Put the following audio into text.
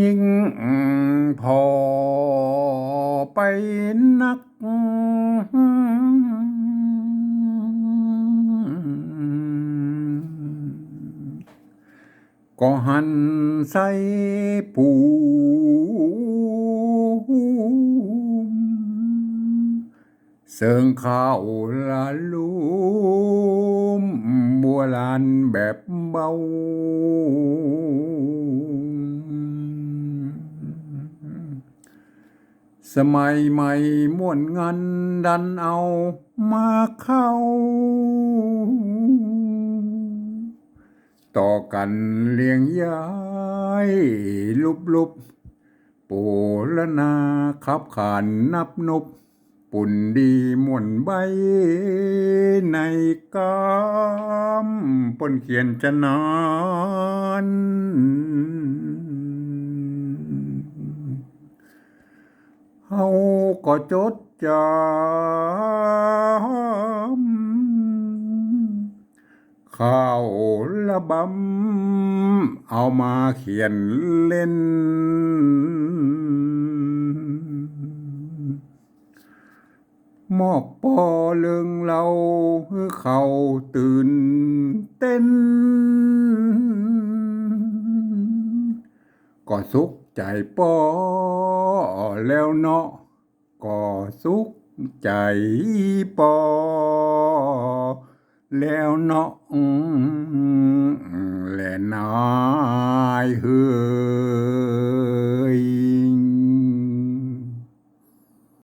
ยิ่งพอไปนัก ก็หันใส่ปูเสิงข้าวละลุมบัวลานแบบเบา สมัยใหม่ม่วนงันดันเอามาเข้า ต่อกันเลี้ยงย้าย ลุบลุบโปละนาขับขานนับนบปุ่นดีม่วนใบ ในกามปนเขียนจะนา เฮาก็จดจำข้าวระบำเอามาเขียนเล่น มอกปอเลิงเราเขาตื่นเต้น ก็สุขใจปอ แล้วเนาะก็สุขใจปอ แล้วเนาะอืมและนายเฮือ